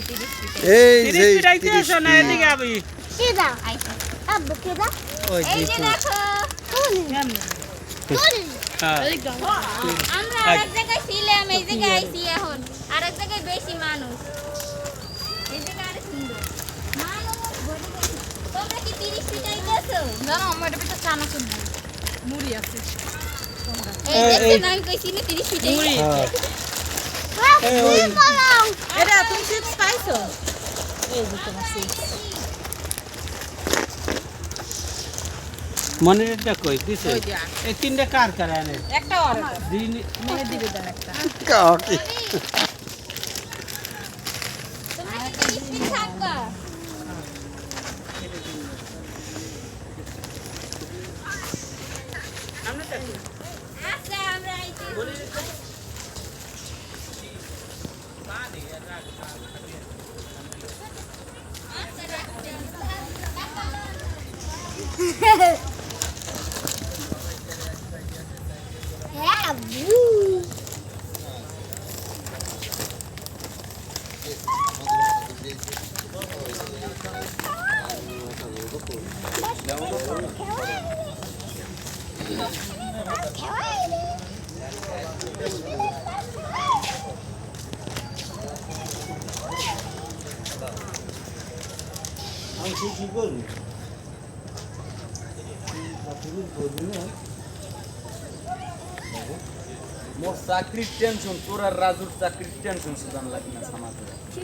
আইছি 30 ফিট এই যে তিরিশ ফিট আইতে 30 আসো না ফিট। এদিকে আবি। কেডা আইছি আব্বু কেডা ওই এই যে দিকে। দেখো তুলি হ্যাঁ। আমরা আরেক জায়গায় ছিলাম এই জায়গায় আইছি এখন। আরেক জায়গায় বেশি মানুষ। এই জায়গা আরও সুন্দর। তোমরা কি 30 ফিট আইতেছো? জানো আমার এটা ভিতরে চানা চুবি মুড়ি আছে। এই দেখছেন আমি কইছি না 30 ফিট আইছি। হ্যাঁ। এটা তুমি খাইছো এই যে তোমার চিপস মনিটরটা কই? দিছে? এই তিনটে কার কার আনে? একটা আর দিন মেহে দিবে দেন একটা। কাকি তোমরা কি 30 ফিট থাকবা আমরা আইছি হ্যাঁ আব্বু আমি কি কি করবি মোর চাকরির টেনশন তোর আর রাজুর চাকরির টেনশন সুদান লাগে না সামাজ